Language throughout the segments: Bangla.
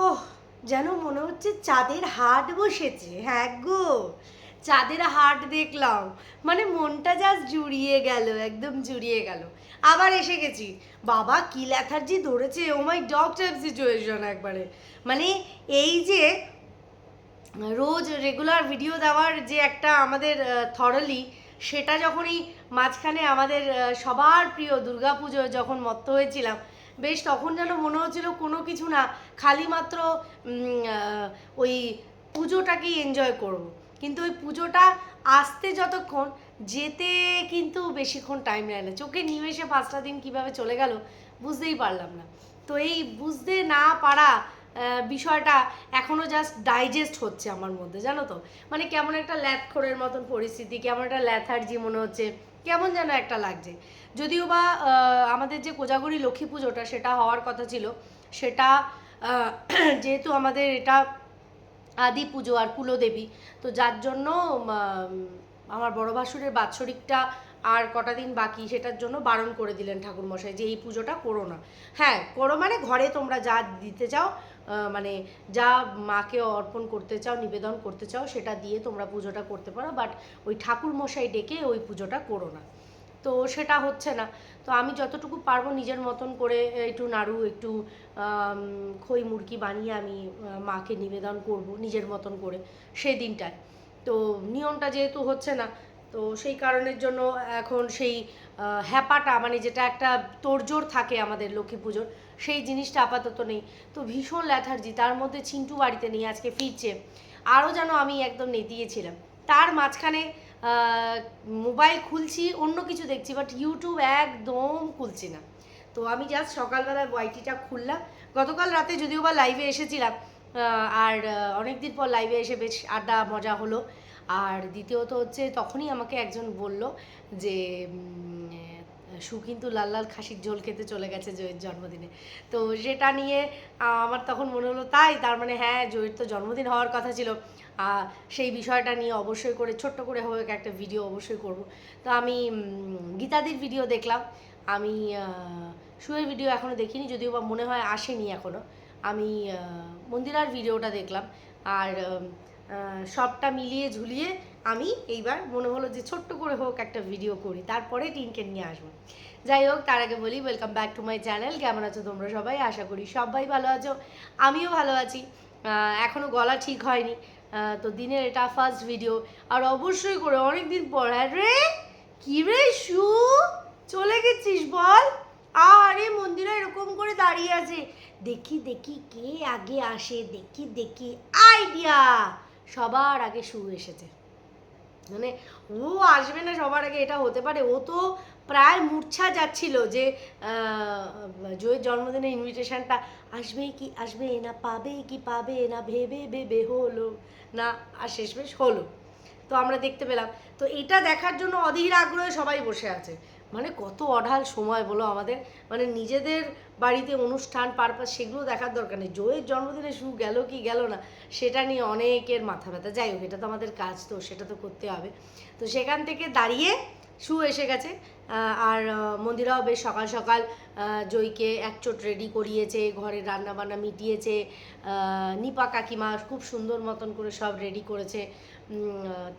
ওহ, যেন মনে হচ্ছে চাঁদের হাট বসেছে। হ্যাঁ গো, চাঁদের হাট দেখলাম। মানে মনটা জাস্ট জুড়িয়ে গেল, একদম জুড়িয়ে গেল। আবার এসে গেছি। বাবা, কি ল্যাথার্জি ধরেছে? Oh my dog type situation একবারে। মানে এই যে, রোজ রেগুলার ভিডিও দেওয়ার যে একটা আমাদের থরলি, সেটা যখনই মাঝখানে আমাদের সবার প্রিয় দুর্গাপুজো যখন মত্ত হয়েছিলাম বেশ তখন যেন মনে হচ্ছিল কোনো কিছু না, খালি মাত্র ওই পুজোটাকেই এনজয় করব। কিন্তু ওই পুজোটা আসতে যতক্ষণ, যেতে কিন্তু বেশিক্ষণ টাইম নেয় না। চোখে নিমেষে পাঁচটা দিন কীভাবে চলে গেল বুঝতেই পারলাম না। তো এই বুঝতে না পারা বিষয়টা এখনও জাস্ট ডাইজেস্ট হচ্ছে আমার মধ্যে, জানো তো? মানে কেমন একটা ল্যাথখোরের মতন পরিস্থিতি, কেমন একটা ল্যাথার্জি মনে হচ্ছে। কেমন যেন একটা লাগছে। যদিও বা আমাদের যে কোজাগরি লক্ষ্মী পুজোটা সেটা হওয়ার কথা ছিল, সেটা যেহেতু আমাদের এটা আদি পুজো আর কুলদেবী, তো যার জন্য আমার বড় ভাসুরের বাৎসরিকটা আর কটা দিন বাকি সেটার জন্য বারণ করে দিলেন ঠাকুরমশাই যে এই পুজোটা করো না। হ্যাঁ করো মানে ঘরে তোমরা যা দিতে চাও মানে যা মাকে অর্পণ করতে চাও, নিবেদন করতে চাও, সেটা দিয়ে তোমরা পুজোটা করতে পারো বাট ওই ঠাকুরমশাই ডেকে ওই পুজোটা করো না। তো সেটা হচ্ছে না। তো আমি যতটুকু পারব নিজের মতন করে একটু নাড়ু, একটু খই মুরগি বানিয়ে আমি মাকে নিবেদন করব নিজের মতন করে সেই দিনটায় তো নিয়মটা যেহেতু হচ্ছে না তো সেই কারণের জন্য এখন সেই হ্যাপাটা মানে যেটা একটা তোড়জোড় থাকে আমাদের লক্ষ্মী পুজোর, সেই জিনিসটা আপাতত নেই। তো ভীষণ ল্যাথার্জি, তার মধ্যে চিন্টু বাড়িতে নেই আজকে ফিরছে। আরও যেন আমি একদম নেতিয়েছিলাম। তার মাঝখানে মোবাইল খুলছি, অন্য কিছু দেখছি বাট ইউটিউব একদম খুলছি না। তো আমি জাস্ট সকালবেলা ওয়াইটিটা খুললাম। গতকাল রাতে যদিও বা লাইভে এসেছিলাম আর অনেক দিন পর লাইভে এসে বেশ আড্ডা মজা হলো। আর দ্বিতীয়ত হচ্ছে তখনই আমাকে একজন বলল যে সু কিন্তু লাল লাল খাসির ঝোল খেতে চলে গেছে জয়ের জন্মদিনে। তো সেটা নিয়ে আমার তখন মনে হলো তাই, তার মানে হ্যাঁ জয়ের তো জন্মদিন হওয়ার কথা ছিল। সেই বিষয়টা নিয়ে অবশ্যই করে, ছোট্ট করে হোক একটা ভিডিও অবশ্যই করব। তো আমি গীতাদির ভিডিও দেখলাম। আমি শুয়ের ভিডিও এখনও দেখিনি, যদিও বা মনে হয় আসেনি এখনও আমি মন্দিরার ভিডিওটা দেখলাম। আর সবটা মিলিয়ে ঝুলিয়ে আমি এইবার মনে হলো যে ছোট্ট করে হোক একটা ভিডিও করি তারপরে টিনকে নিয়ে আসব। যাই হোক তার আগে বলি welcome back to my channel কেমন আছো তোমরা সবাই? আশা করি সবাই ভালো আছো আমিও ভালো আছি। আহ, এখনও গলা ঠিক হয়নি তো দিনের এটা ফার্স্ট ভিডিও আর অবশ্যই করে অনেক দিন পর রে কি রে শু চলে গেছিস বল? আরে মন্দিরা এরকম করে দাঁড়িয়ে আছে। দেখি দেখি কে আগে আসে দেখি দেখি আইডিয়া সবার আগে শু এসেছে। মানে ও আসবে না সবার আগে, এটা হতে পারে। ও তো প্রায় মূর্ছা যাচ্ছিল যে জয়ের জন্মদিনের ইনভিটেশনটা আসবে কি, আসবে না, পাবে কি, পাবে না, ভেবে ভেবে হলো না, আর শেষমেশ হলো। তো আমরা দেখতে পেলাম। তো এটা দেখার জন্য অধীর আগ্রহে সবাই বসে আছে। মানে কত অঢাল সময় বলো আমাদের। মানে নিজেদের বাড়িতে অনুষ্ঠান, পারপাস সেগুলো দেখার দরকার নেই। জয়ের জন্মদিনে শুরু গেল কি গেল না, সেটা নিয়ে অনেকের মাথা ব্যথা। যাই হোক, এটা তো আমাদের কাজ, তো সেটা তো করতে হবে। তো সেখান থেকে দাঁড়িয়ে শু এসে গেছে। আর মন্দিরাও বেশ সকাল সকাল জয়কে একচোট রেডি করিয়েছে ঘরের রান্না বান্না মিটিয়েছে নিপা কাকিমা খুব সুন্দর মতন করে সব রেডি করেছে।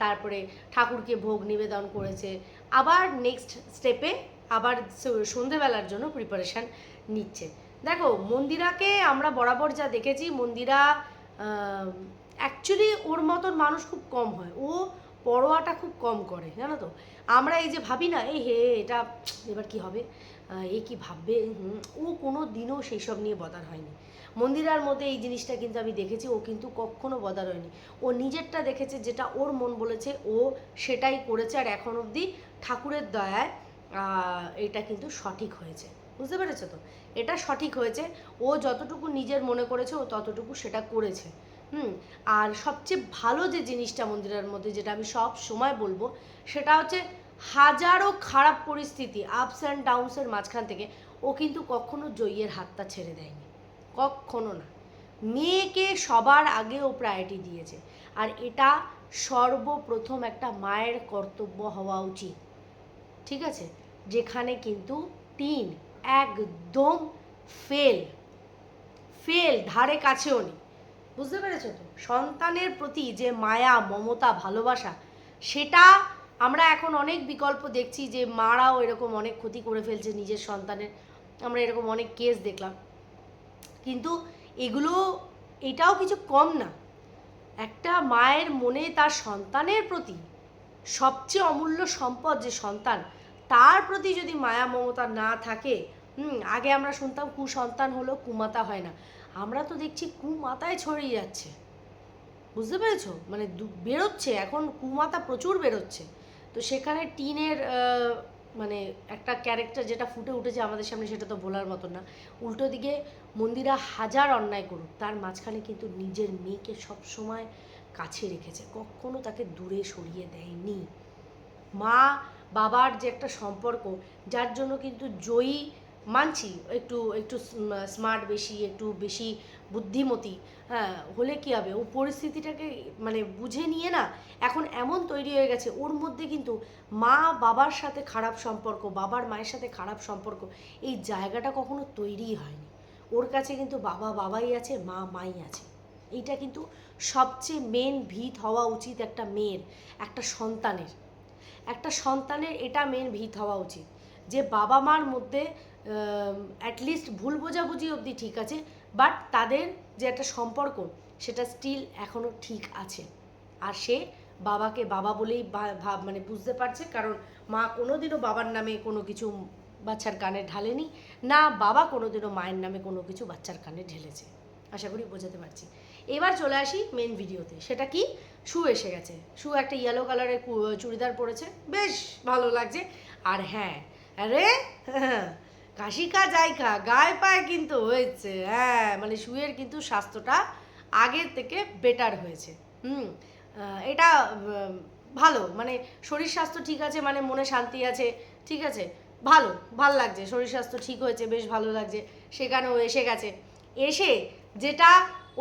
তারপরে ঠাকুরকে ভোগ নিবেদন করেছে। আবার নেক্সট স্টেপে আবার সন্ধেবেলার জন্য প্রিপারেশান নিচ্ছে। দেখো, মন্দিরাকে আমরা বরাবর যা দেখেছি, মন্দিরা অ্যাকচুয়ালি ওর মতন মানুষ খুব কম হয়। ও পরোয়াটা খুব কম করে, জানো তো? আমরা এই যে ভাবি না, এই হে, এটা এবার কি হবে? এ কি ভাববে? ও কোনো দিনও সেই সব নিয়ে বদার হয়নি। মন্দিরার মধ্যে এই জিনিসটা কিন্তু আমি দেখেছি, ও কিন্তু কখনো বদার হয়নি ও নিজেরটা দেখেছে যেটা ওর মন বলেছে, ও সেটাই করেছে আর এখন অবধি ঠাকুরের দয়ায় এটা কিন্তু সঠিক হয়েছে। বুঝতে পেরেছ তো? এটা সঠিক হয়েছে, ও যতটুকু নিজের মনে করেছে, ও ততটুকু সেটা করেছে। হুম, আর সবচেয়ে ভালো যে জিনিসটা মন্দিরের মধ্যে যেটা আমি সব সময় বলব, সেটা হচ্ছে হাজারো খারাপ পরিস্থিতি আপস অ্যান্ড ডাউনসের মাঝখান থেকে, ও কিন্তু কখনো জয়ীর হাতটা ছেড়ে দেয়নি। কখনো না। মেয়েকে সবার আগে ও প্রায়োরিটি দিয়েছে। আর এটা সর্বপ্রথম একটা মায়ের কর্তব্য হওয়া উচিত। ঠিক আছে? যেখানে কিন্তু তিন, একদম ফেল ফেল ধারে কাছেও নেই। বুঝতে পেরেছ তো? সন্তানের প্রতি যে মায়া, মমতা, ভালোবাসা, সেটা আমরা এখন অনেক বিকল্প দেখছি যে মারাও এরকম অনেক ক্ষতি করে ফেলছে নিজের সন্তানের। আমরা এরকম অনেক কেস দেখলাম। কিন্তু এগুলো, এটাও কিছু কম না। একটা মায়ের মনে তার সন্তানের প্রতি সবচেয়ে অমূল্য সম্পদ যে সন্তান, তার প্রতি যদি মায়া মমতা না থাকে, হুম, আগে আমরা শুনতাম কুসন্তান হলো কুমাতা হয় না। আমরা তো দেখছি কুমাতায় ছড়িয়ে যাচ্ছে। বুঝতে পেরেছ? মানে বেরোচ্ছে, এখন কুমাতা প্রচুর বেরোচ্ছে। তো সেখানে টিনের মানে একটা ক্যারেক্টার যেটা ফুটে উঠেছে আমাদের সামনে সেটা তো বলার মতো না। উল্টো দিকে মন্দিরা হাজার অন্যায় করুক, তার মাঝখানে কিন্তু নিজের মেয়েকে সবসময় কাছে রেখেছে। কখনো তাকে দূরে সরিয়ে দেয়নি। মা বাবার যে একটা সম্পর্ক, যার জন্য কিন্তু জয়ী মানছি। একটু একটু স্মার্ট বেশি, একটু বেশি বুদ্ধিমতী হ্যাঁ হলে কী হবে? ও পরিস্থিতিটাকে মানে বুঝে নিয়ে না এখন এমন তৈরি হয়ে গেছে, ওর মধ্যে কিন্তু মা বাবার সাথে খারাপ সম্পর্ক, বাবার মায়ের সাথে খারাপ সম্পর্ক, এই জায়গাটা কখনো তৈরিই হয়নি। ওর কাছে কিন্তু বাবা বাবাই আছে, মা মাই আছে। এইটা কিন্তু সবচেয়ে মেন ভিত হওয়া উচিত একটা মেয়ের, একটা সন্তানের। একটা সন্তানের এটা মেন ভিত হওয়া উচিত। যে বাবা মার মধ্যে অ্যাটলিস্ট ভুল বোঝাবুঝি অবধি ঠিক আছে বাট তাদের যে একটা সম্পর্ক, সেটা স্টিল এখনও ঠিক আছে। আর সে বাবাকে বাবা বলেই ভাব মানে বুঝতে পারছে, কারণ মা কোনোদিনও বাবার নামে কোনো কিছু বাচ্চার কানে ঢালেনি, না বাবা কোনোদিনও মায়ের নামে কোনো কিছু বাচ্চার কানে ঢেলেছে। আশা করি বোঝাতে পারছি। এবার চলে আসি মেন ভিডিওতে সেটা কি? শু এসে গেছে। শু একটা ইয়েলো কালারের চুড়িদার পরেছে। বেশ ভালো লাগছে। আর হ্যাঁ আরে কাশিকা জায়গা গায়ে পায়ে কিন্তু হয়েছে হ্যাঁ মানে শুয়ের কিন্তু স্বাস্থ্যটা আগের থেকে বেটার হয়েছে, হুম এটা ভালো মানে শরীর স্বাস্থ্য ঠিক আছে মানে মনে শান্তি আছে, ঠিক আছে, ভালো, ভালো লাগছে, শরীর স্বাস্থ্য ঠিক হয়েছে, বেশ ভালো লাগছে, সেখানেও এসে গেছে, এসে যেটা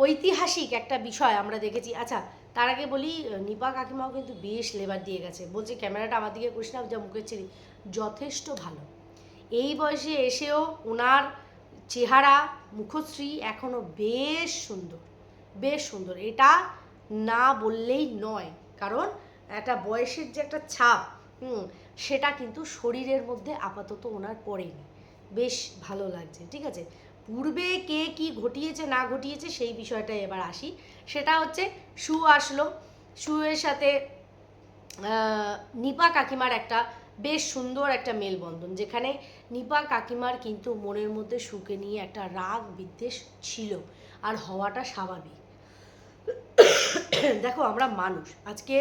ঐতিহাসিক একটা বিষয় আমরা দেখেছি আচ্ছা তার আগে বলি, নিপা কাকিমাও কিন্তু বেশ লেবার দিয়ে গেছে, বলছে, ক্যামেরাটা আমার দিকে করিস না, যা মুখের ছেড়ি। যথেষ্ট ভালো। এই বয়সে এসেও ওনার চেহারা, মুখশ্রী এখনও বেশ সুন্দর বেশ সুন্দর। এটা না বললেই নয়, কারণ একটা বয়সের যে একটা ছাপ, হুম, সেটা কিন্তু শরীরের মধ্যে আপাতত ওনার পড়েনি। বেশ ভালো লাগছে, ঠিক আছে? পূর্বে কে কি ঘটিয়েছে, না ঘটিয়েছে, সেই বিষয়টায় এবার আসি। সেটা হচ্ছে শু আসলো। শুয়ের সাথে নিপা কাকিমার একটা বেশ সুন্দর একটা মেলবন্ধন, যেখানে নিপা কাকিমার কিন্তু মনের মধ্যে সুখে নিয়ে একটা রাগ বিদ্বেষ ছিল আর হওয়াটা স্বাভাবিক। দেখো, আমরা মানুষ। আজকে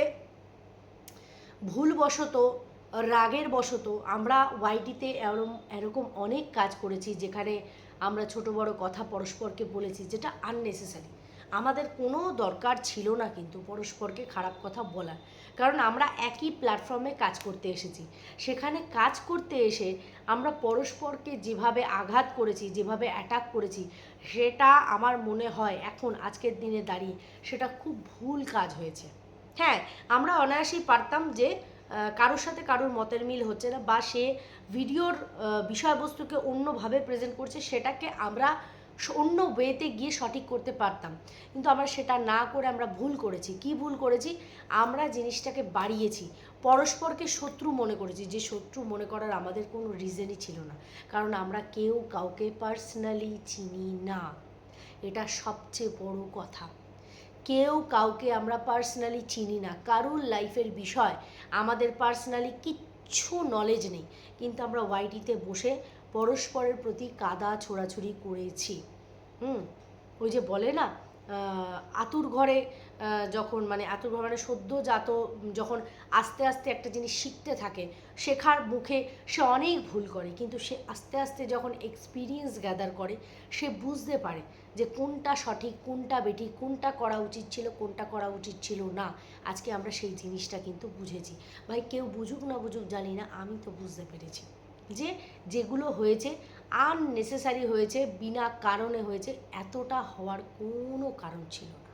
ভুলবশত, রাগের বশত আমরা ওয়াইটিতে এরম, এরকম অনেক কাজ করেছি, যেখানে আমরা ছোট বড় কথা পরস্পরকে বলেছি, যেটা আননেসেসারি আমাদের কোনো দরকার ছিল না কিন্তু পরস্পরকে খারাপ কথা বলার। কারণ আমরা একই প্ল্যাটফর্মে কাজ করতে এসেছি। সেখানে কাজ করতে এসে আমরা পরস্পরকে যেভাবে আঘাত করেছি, যেভাবে অ্যাটাক করেছি, সেটা আমার মনে হয় এখন, আজকের দিনে দাঁড়িয়ে সেটা খুব ভুল কাজ হয়েছে। হ্যাঁ আমরা অনায়াসেই পারতাম যে কারোর সাথে কারোর মতের মিল হচ্ছে না বা সে ভিডিওর বিষয়বস্তুকে অন্যভাবে প্রেজেন্ট করছে, সেটাকে আমরা অন্য ওয়েতে গিয়ে সঠিক করতে পারতাম। কিন্তু আমরা সেটা না করে আমরা ভুল করেছি। কি ভুল করেছি? আমরা জিনিসটাকে বাড়িয়েছি। পরস্পরকে শত্রু মনে করেছি। যে শত্রু মনে করার আমাদের কোনো রিজনই ছিল না। কারণ আমরা কেউ কাউকে পার্সোনালি চিনি না। এটা সবচেয়ে বড় কথা। কেউ কাউকে আমরা পার্সোনালি চিনি না। কারুর লাইফের বিষয় আমাদের পার্সোনালি কিচ্ছু নলেজ নেই। কিন্তু আমরা ওয়াইটিতে বসে পরস্পরের প্রতি কাদা ছোড়াছুড়ি করেছি। হুম? ওই যে বলে না আতুর ঘরে যখন মানে আতুর ঘর মানে সদ্যজাত যখন আস্তে আস্তে একটা জিনিস শিখতে থাকে, শেখার মুখে সে অনেক ভুল করে, কিন্তু সে আস্তে আস্তে যখন এক্সপিরিয়েন্স গ্যাদার করে, সে বুঝতে পারে যে কোনটা সঠিক, কোনটা বেটি কোনটা করা উচিত ছিল, কোনটা করা উচিত ছিল না। আজকে আমরা সেই জিনিসটা কিন্তু বুঝেছি। ভাই, কেউ বুঝুক না বুঝুক জানি না, আমি তো বুঝতে পেরেছি। যে যেগুলো হয়েছে আননেসেসারি হয়েছে, বিনা কারণে হয়েছে, এতটা হওয়ার কোনো কারণ ছিল না।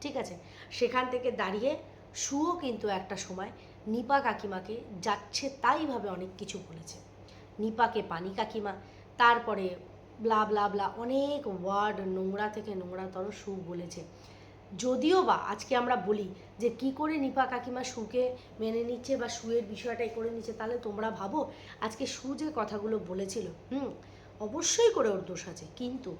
ঠিক আছে? সেখান থেকে দাঁড়িয়ে শুও কিন্তু একটা সময় নিপা কাকিমাকে যাচ্ছে তাইভাবে অনেক কিছু বলেছে। নিপাকে পানি কাকিমা, তারপরে ব্লা ব্লা ব্লা অনেক ওয়ার্ড নোংরা থেকে নোংরাতর সু বলেছে। যদিও বা আজকে আমরা বলি যে কি করে নিপা কাকিমা সুকে মেনে নিচ্ছে বা সুয়ের বিষয়টাই করে নিচ্ছে, তাহলে তোমরা ভাবো আজকে সু যে কথাগুলো বলেছিল, হুম, অবশ্যই করে ওর দোষ আছে। কিন্তু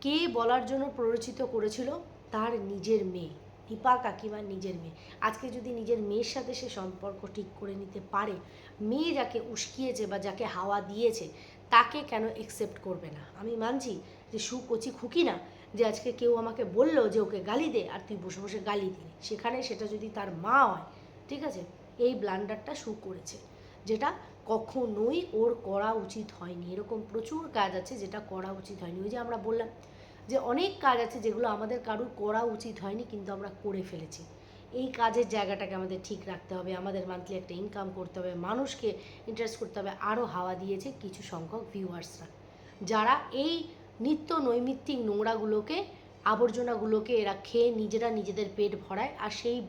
কে বলার জন্য প্ররোচিত করেছিল? তার নিজের মেয়ে দীপা কাকিমার নিজের মেয়ে। আজকে যদি নিজের মেয়ের সাথে সে সম্পর্ক ঠিক করে নিতে পারে, মেয়ে যাকে উস্কিয়েছে বা যাকে হাওয়া দিয়েছে, তাকে কেন একসেপ্ট করবে না? আমি মানছি যে সু কচি খুকি না যে আজকে কেউ আমাকে বলল যে ওকে গালি দে আর তুই বসে বসে গালি দিলি। সেখানে সেটা যদি তার মা হয়, ঠিক আছে? এই ব্লান্ডারটা সু করেছে, যেটা কখনোই ওর করা উচিত হয়নি। এরকম প্রচুর কাজ আছে যেটা করা উচিত হয়নি। ওই যে আমরা বললাম যে অনেক কাজ আছে যেগুলো আমাদের কারুর করা উচিত হয়নি, কিন্তু আমরা করে ফেলেছি। এই কাজের জায়গাটাকে আমাদের ঠিক রাখতে হবে। আমাদের মান্থলি একটা ইনকাম করতে হবে। মানুষকে ইন্টারেস্ট করতে হবে। আরও হাওয়া দিয়েছে কিছু সংখ্যক ভিউয়ার্সরা যারা এই নিত্য নৈমিত্তিক নোংরাগুলোকে, আবর্জনাগুলোকে এরা খেয়ে নিজেরা নিজেদের পেট ভরায় আর সেই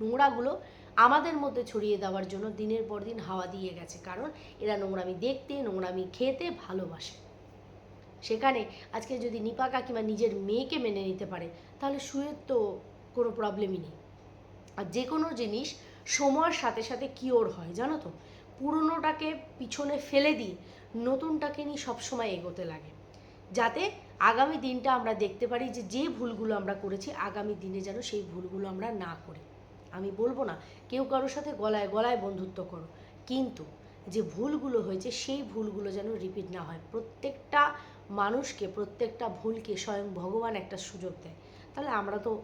নোংরাগুলো আমাদের মধ্যে ছড়িয়ে দেওয়ার জন্য দিনের পর দিন হাওয়া দিয়ে গেছে। কারণ এরা নোংরামি দেখতে, নোংরামি খেতে ভালোবাসে। সেখানে আজকে যদি নিপা কাকিমা নিজের মেয়েকে মেনে নিতে পারে, তাহলে সুয়ের তো কোনো প্রবলেমই নেই। আর যে কোনো জিনিস সময়ের সাথে সাথে কিওর হয়, জানো তো? পুরনোটাকে পিছনে ফেলে দিয়ে নতুনটাকে নিয়ে সবসময় এগোতে লাগে। যাতে আগামী দিনটা আমরা দেখতে পারি যে যে ভুলগুলো আমরা করেছি, আগামী দিনে যেন সেই ভুলগুলো আমরা না করি। আমি বলব না, কেউ কারোর সাথে গলায় গলায় বন্ধুত্ব করো, কিন্তু যে ভুলগুলো হয়েছে, সেই ভুলগুলো যেন রিপিট না হয়। প্রত্যেকটা মানুষকে, প্রত্যেকটা ভুলকে স্বয়ং ভগবান একটা সুযোগ দেয়। তাহলে আমরা তো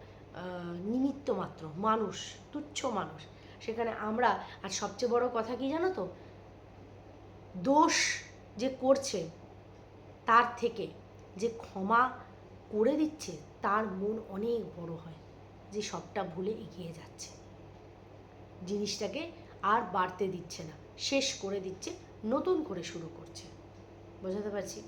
নিমিত্ত মাত্র, মানুষ, তুচ্ছ মানুষ। সেখানে আমরা, আর সবচেয়ে বড় কথা কি জানো তো? দোষ যে করছে তার থেকে যে ক্ষমা করে দিচ্ছে, তার মন অনেক বড় হয়, যে সবটা ভুলে এগিয়ে যাচ্ছে। জিনিসটাকে আর বাড়তে দিচ্ছে না, শেষ করে দিচ্ছে, নতুন করে শুরু করছে। বোঝাতে পারছি?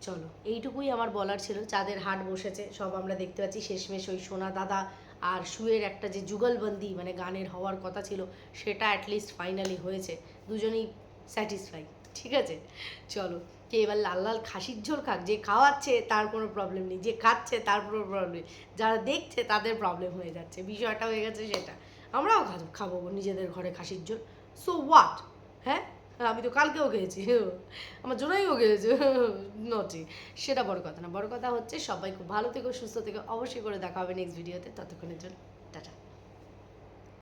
চলো, এইটুকুই আমার বলার ছিল। চাঁদের হাট বসেছে, সব আমরা দেখতে পাচ্ছি। শেষমেশ ওই সোনা দাদা আর সুয়ের একটা যে যুগলবন্দি মানে গানের হওয়ার কথা ছিল, সেটা অ্যাটলিস্ট ফাইনালি হয়েছে। দুজনেই স্যাটিসফাই ঠিক আছে? চলো। কে এবার লাল লাল খাসির ঝোল খাক, যে খাওয়াচ্ছে তার কোনো প্রবলেম নেই, যে খাচ্ছে তার কোনো প্রবলেম যারা দেখছে তাদের প্রবলেম হয়ে যাচ্ছে, বিষয়টা হয়ে গেছে সেটা। আমরাও খা- খাব নিজেদের ঘরে খাসির ঝোল। সো হোয়াট হ্যাঁ? আমি তো কালকেও খেয়েছি। আমার জন্যইও খেয়েছি। নটি সেটা বড় কথা না। বড় কথা হচ্ছে সবাই খুব ভালো থেকো, সুস্থ থেকো। অবশ্যই করে দেখা হবে নেক্সট ভিডিওতে ততক্ষণের জন্য।